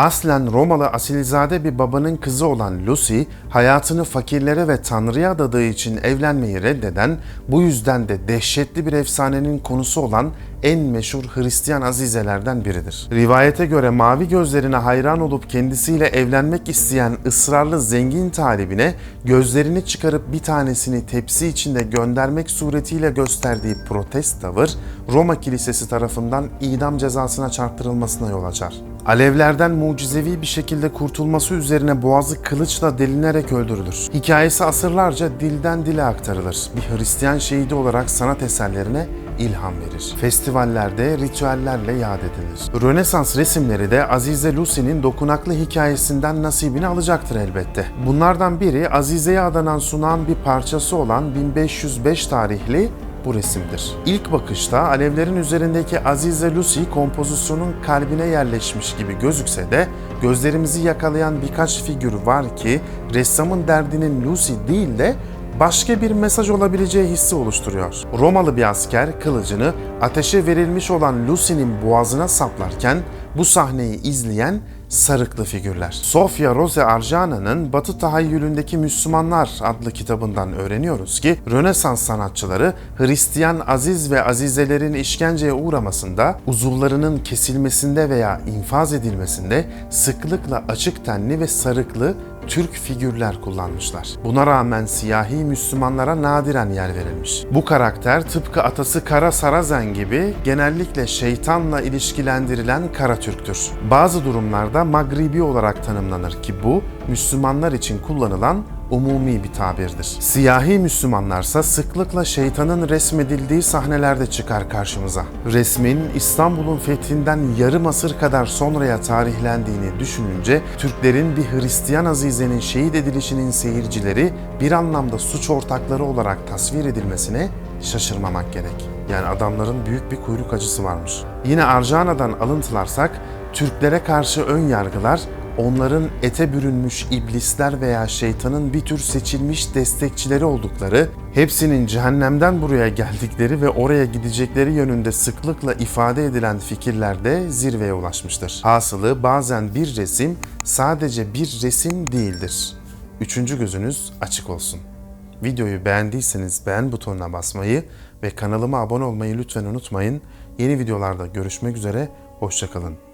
Aslen Romalı asilzade bir babanın kızı olan Lucy, hayatını fakirlere ve Tanrı'ya adadığı için evlenmeyi reddeden, bu yüzden de dehşetli bir efsanenin konusu olan en meşhur Hristiyan azizelerden biridir. Rivayete göre mavi gözlerine hayran olup kendisiyle evlenmek isteyen ısrarlı zengin talibine gözlerini çıkarıp bir tanesini tepsi içinde göndermek suretiyle gösterdiği protest tavır Roma Kilisesi tarafından idam cezasına çarptırılmasına yol açar. Alevlerden mucizevi bir şekilde kurtulması üzerine boğazı kılıçla delinerek öldürülür. Hikayesi asırlarca dilden dile aktarılır. Bir Hristiyan şehidi olarak sanat eserlerine ilham verir. Festivallerde ritüellerle yad edilir. Rönesans resimleri de Azize Lucy'nin dokunaklı hikayesinden nasibini alacaktır elbette. Bunlardan biri Azize'ye adanan sunağın bir parçası olan 1505 tarihli bu resimdir. İlk bakışta alevlerin üzerindeki Azize Lucy kompozisyonun kalbine yerleşmiş gibi gözükse de gözlerimizi yakalayan birkaç figür var ki ressamın derdinin Lucy değil de başka bir mesaj olabileceği hissi oluşturuyor. Romalı bir asker kılıcını ateşe verilmiş olan Lucy'nin boğazına saplarken bu sahneyi izleyen sarıklı figürler. Sofia Rose Arjana'nın Batı Tahayyülündeki Müslümanlar adlı kitabından öğreniyoruz ki Rönesans sanatçıları Hristiyan aziz ve azizelerin işkenceye uğramasında, uzuvlarının kesilmesinde veya infaz edilmesinde sıklıkla açık tenli ve sarıklı Türk figürler kullanmışlar. Buna rağmen siyahi Müslümanlara nadiren yer verilmiş. Bu karakter tıpkı atası Kara Sarazen gibi genellikle şeytanla ilişkilendirilen Kara Türktür. Bazı durumlarda Magribi olarak tanımlanır ki bu Müslümanlar için kullanılan umumi bir tabirdir. Siyahi Müslümanlarsa sıklıkla şeytanın resmedildiği sahnelerde çıkar karşımıza. Resmin İstanbul'un fethinden yarım asır kadar sonraya tarihlendiğini düşününce Türklerin bir Hristiyan azizenin şehit edilişinin seyircileri bir anlamda suç ortakları olarak tasvir edilmesine şaşırmamak gerek. Yani adamların büyük bir kuyruk acısı varmış. Yine Arjana'dan alıntılarsak Türklere karşı ön yargılar onların ete bürünmüş iblisler veya şeytanın bir tür seçilmiş destekçileri oldukları, hepsinin cehennemden buraya geldikleri ve oraya gidecekleri yönünde sıklıkla ifade edilen fikirlerde zirveye ulaşmıştır. Hasılı bazen bir resim sadece bir resim değildir. Üçüncü gözünüz açık olsun. Videoyu beğendiyseniz beğen butonuna basmayı ve kanalıma abone olmayı lütfen unutmayın. Yeni videolarda görüşmek üzere, hoşçakalın.